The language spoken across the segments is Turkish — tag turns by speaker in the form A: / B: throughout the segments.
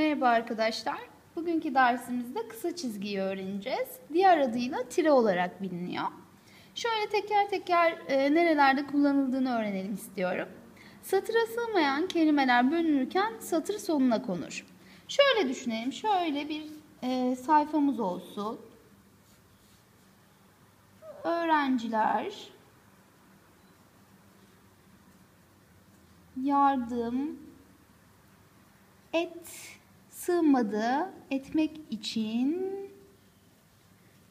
A: Merhaba arkadaşlar. Bugünkü dersimizde kısa çizgiyi öğreneceğiz. Diğer adıyla tire olarak biliniyor. Şöyle teker teker e, nerelerde kullanıldığını öğrenelim istiyorum. Satıra sığmayan kelimeler bölünürken satır sonuna konur. Şöyle düşünelim. Şöyle bir e, sayfamız olsun. Öğrenciler yardım et sığmadı etmek için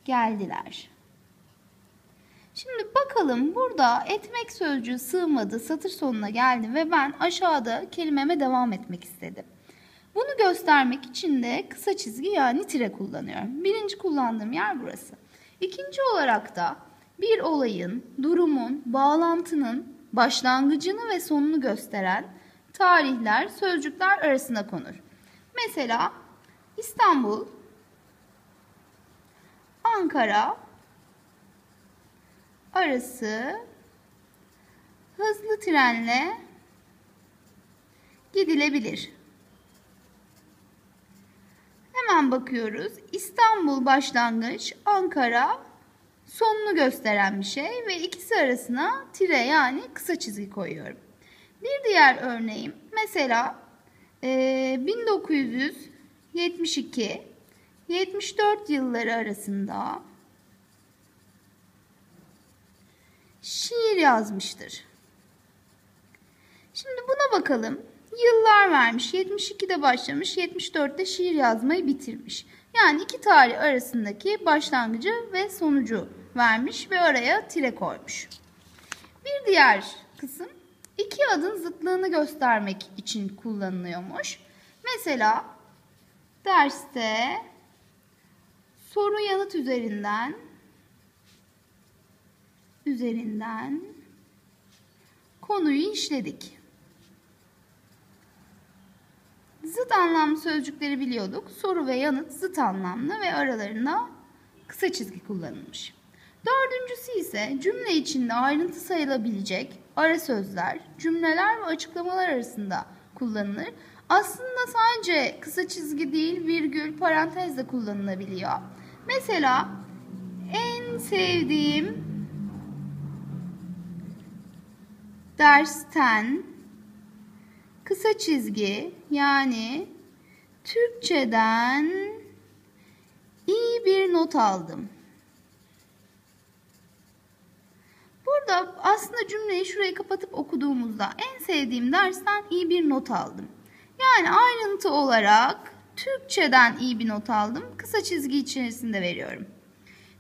A: geldiler. Şimdi bakalım burada etmek sözcüğü sığmadı satır sonuna geldi ve ben aşağıda kelimeme devam etmek istedim. Bunu göstermek için de kısa çizgi yani tire kullanıyorum. Birinci kullandığım yer burası. İkinci olarak da bir olayın, durumun, bağlantının başlangıcını ve sonunu gösteren tarihler, sözcükler arasına konur. Mesela İstanbul, Ankara arası hızlı trenle gidilebilir. Hemen bakıyoruz. İstanbul başlangıç, Ankara sonunu gösteren bir şey ve ikisi arasına tire yani kısa çizgi koyuyorum. Bir diğer örneğim mesela e, 1972 74 yılları arasında şiir yazmıştır. Şimdi buna bakalım. Yıllar vermiş. 72'de başlamış, 74'te şiir yazmayı bitirmiş. Yani iki tarih arasındaki başlangıcı ve sonucu vermiş ve araya tire koymuş. Bir diğer kısım iki adın zıtlığını göstermek için kullanılıyormuş. Mesela derste soru yanıt üzerinden üzerinden konuyu işledik. Zıt anlamlı sözcükleri biliyorduk. Soru ve yanıt zıt anlamlı ve aralarında kısa çizgi kullanılmış. Dördüncüsü ise cümle içinde ayrıntı sayılabilecek ara sözler, cümleler ve açıklamalar arasında kullanılır. Aslında sadece kısa çizgi değil virgül, parantez de kullanılabiliyor. Mesela en sevdiğim dersten kısa çizgi yani Türkçeden iyi bir not aldım. Burada aslında cümleyi şurayı kapatıp okuduğumuzda en sevdiğim dersten iyi bir not aldım. Yani ayrıntı olarak Türkçeden iyi bir not aldım. Kısa çizgi içerisinde veriyorum.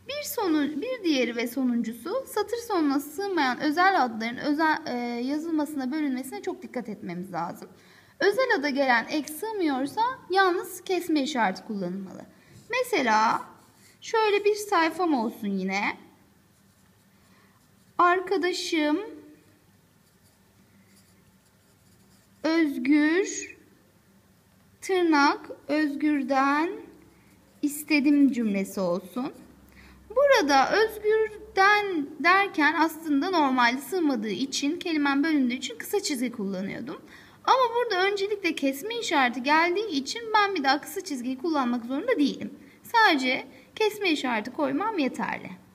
A: Bir sonu, bir diğeri ve sonuncusu satır sonuna sığmayan özel adların özel e, yazılmasına bölünmesine çok dikkat etmemiz lazım. Özel ada gelen ek sığmıyorsa yalnız kesme işareti kullanılmalı. Mesela şöyle bir sayfam olsun yine. Arkadaşım Özgür tırnak özgürden istedim cümlesi olsun. Burada özgürden derken aslında normalde sığmadığı için, kelimen bölündüğü için kısa çizgi kullanıyordum. Ama burada öncelikle kesme işareti geldiği için ben bir daha kısa çizgiyi kullanmak zorunda değilim. Sadece kesme işareti koymam yeterli.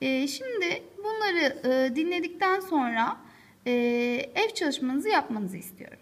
A: Ee, şimdi bunları e, dinledikten sonra e, ev çalışmanızı yapmanızı istiyorum.